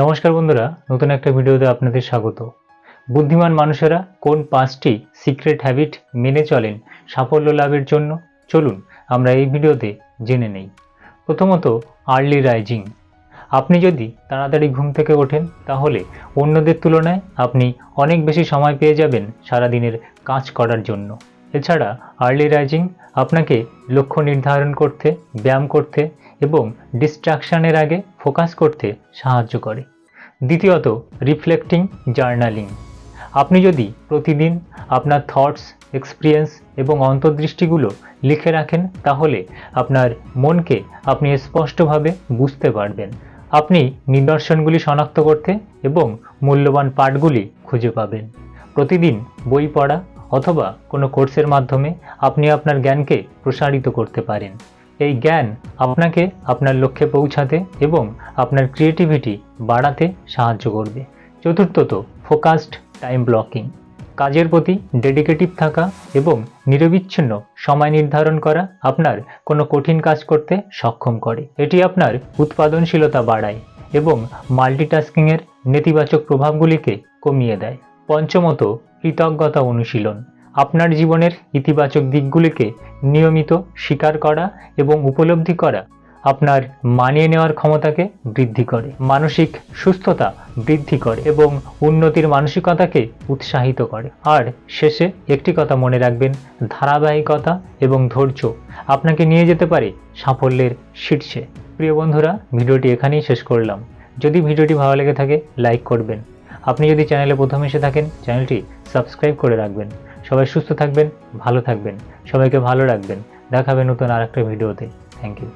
নমস্কার বন্ধুরা, নতুন একটা ভিডিওতে আপনাদের স্বাগত। বুদ্ধিমান মানুষেরা কোন পাঁচটি সিক্রেট হ্যাবিট মেনে চলেন সাফল্য লাভের জন্য? চলুন, আমরা এই ভিডিওতে জেনে নেই। প্রথমত আর্লি রাইজিং আপনি যদি তাড়াতাড়ি ঘুম থেকে ওঠেন, তাহলে অন্যদের তুলনায় আপনি অনেক বেশি সময় পেয়ে যাবেন সারাদিনের কাজ করার জন্য। এছাড়া আর্লি রাইজিং আপনাকে লক্ষ্য নির্ধারণ করতে, ব্যায়াম করতে এবং ডিস্ট্রাকশানের আগে ফোকাস করতে সাহায্য করে। দ্বিতীয়ত রিফ্লেক্টিং জার্নালিং আপনি যদি প্রতিদিন আপনার থটস এক্সপিরিয়েন্স এবং অন্তর্দৃষ্টিগুলো লিখে রাখেন, তাহলে আপনার মনকে আপনি স্পষ্টভাবে বুঝতে পারবেন। আপনি নিদর্শনগুলি শনাক্ত করতে এবং মূল্যবান পাঠগুলি খুঁজে পাবেন। প্রতিদিন বই পড়া অথবা কোনো কোর্সের মাধ্যমে আপনি আপনার জ্ঞানকে প্রসারিত করতে পারেন। এই জ্ঞান আপনাকে আপনার লক্ষ্যে পৌঁছাতে এবং আপনার ক্রিয়েটিভিটি বাড়াতে সাহায্য করবে। চতুর্থত ফোকাসড টাইম ব্লকিং কাজের প্রতি ডেডিকেটিভ থাকা এবং নিরবিচ্ছিন্ন সময় নির্ধারণ করা আপনার কোনো কঠিন কাজ করতে সক্ষম করে। এটি আপনার উৎপাদনশীলতা বাড়ায় এবং মাল্টিটাস্কিংয়ের নেতিবাচক প্রভাবগুলিকে কমিয়ে দেয়। পঞ্চমত কৃতজ্ঞতা অনুশীলন। আপনার জীবনের ইতিবাচক দিকগুলিকে নিয়মিত স্বীকার করা এবং উপলব্ধি করা আপনার মানিয়ে নেওয়ার ক্ষমতাকে বৃদ্ধি করে, মানসিক সুস্থতা বৃদ্ধি করে এবং উন্নতির মানসিকতাকে উৎসাহিত করে। আর শেষে একটি কথা মনে রাখবেন, ধারাবাহিকতা এবং ধৈর্য আপনাকে নিয়ে যেতে পারে সাফল্যের শীর্ষে। প্রিয় বন্ধুরা, ভিডিওটি এখানেই শেষ করলাম। যদি ভিডিওটি ভালো লেগে থাকে, লাইক করবেন। আপনি যদি চ্যানেলে প্রথম এসে থাকেন, চ্যানেলটি সাবস্ক্রাইব করে রাখবেন। সবাই সুস্থ থাকবেন, ভালো থাকবেন। সবাইকে ভালো রাখবেন। দেখাবে নতুন আর একটা ভিডিওতে। Thank you